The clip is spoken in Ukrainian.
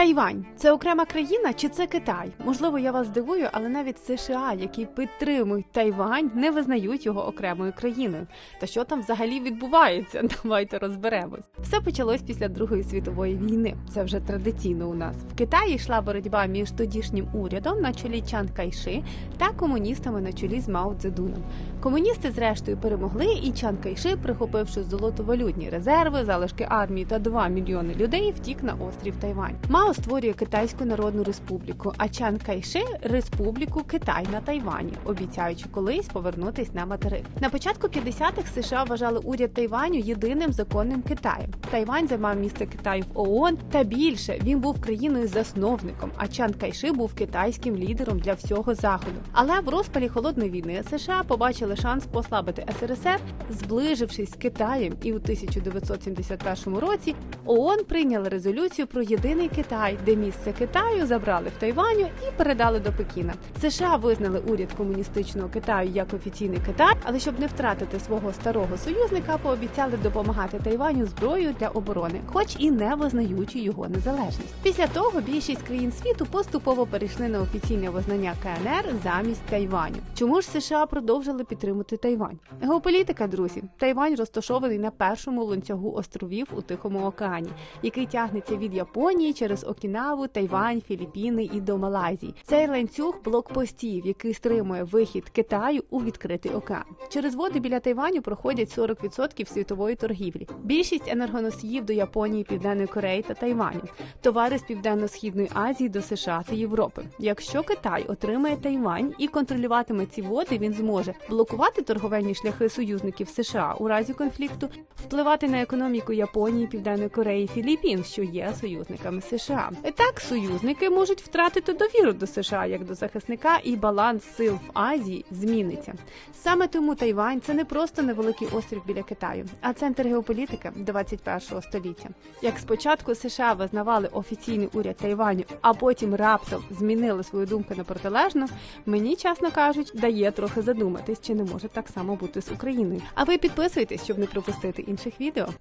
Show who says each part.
Speaker 1: Тайвань це окрема країна чи це Китай? Можливо, я вас здивую, але навіть США, які підтримують Тайвань, не визнають його окремою країною. Та що там взагалі відбувається? Давайте розберемось. Все почалось після Другої світової війни. Це вже традиційно у нас. В Китаї йшла боротьба між тодішнім урядом на чолі Чан Кайши та комуністами на чолі з Мао Цзедуном. Комуністи зрештою перемогли, і Чан Кайши, прихопивши золотовалютні резерви, залишки армії та 2 мільйони людей, втік на острів Тайвань. Мао створює Китайську Народну Республіку, а Чан Кайши Республіку Китай на Тайвані, обіцяючи колись повернутись на материк. На початку 50-х США вважали уряд Тайваню єдиним законним Китаєм. Тайвань займав місце Китаю в ООН, та більше він був країною засновником, а Чан Кайши був китайським лідером для всього заходу. Але в розпалі холодної війни США побачили шанс послабити СРСР, зближившись з Китаєм, і у 1971 році ООН прийняла резолюцію про єдиний Китай, де місце Китаю забрали в Тайваню і передали до Пекіна. США визнали уряд комуністичного Китаю як офіційний Китай, але щоб не втратити свого старого союзника, пообіцяли допомагати Тайваню зброєю для оборони, хоч і не визнаючи його незалежність. Після того більшість країн світу поступово перейшли на офіційне визнання КНР замість Тайваню. Чому ж США продовжили підтримувати Тайвань? Геополітика, друзі, Тайвань розташований на першому ланцюгу островів у Тихому океані, який тягнеться від Японії через Окінаву, Тайвань, Філіппіни і до Малайзії. Цей ланцюг блокпостів, який стримує вихід Китаю у відкритий океан. Через води біля Тайваню проходять 40% світової торгівлі. Більшість енергоносіїв до Японії, Південної Кореї та Тайваню, товари з південно-східної Азії до США та Європи. Якщо Китай отримає Тайвань і контролюватиме ці води, він зможе блокувати торговельні шляхи союзників США у разі конфлікту, впливати на економіку Японії, Південної Кореї, Філіппін, що є союзниками США. І так союзники можуть втратити довіру до США як до захисника, і баланс сил в Азії зміниться. Саме тому Тайвань це не просто невеликий острів біля Китаю, а центр геополітики 21 століття. Як спочатку США визнавали офіційний уряд Тайваню, а потім раптом змінили свою думку на протилежну, мені чесно кажуть, дає трохи задуматись, чи не може так само бути з Україною. А ви підписуйтесь, щоб не пропустити інших відео.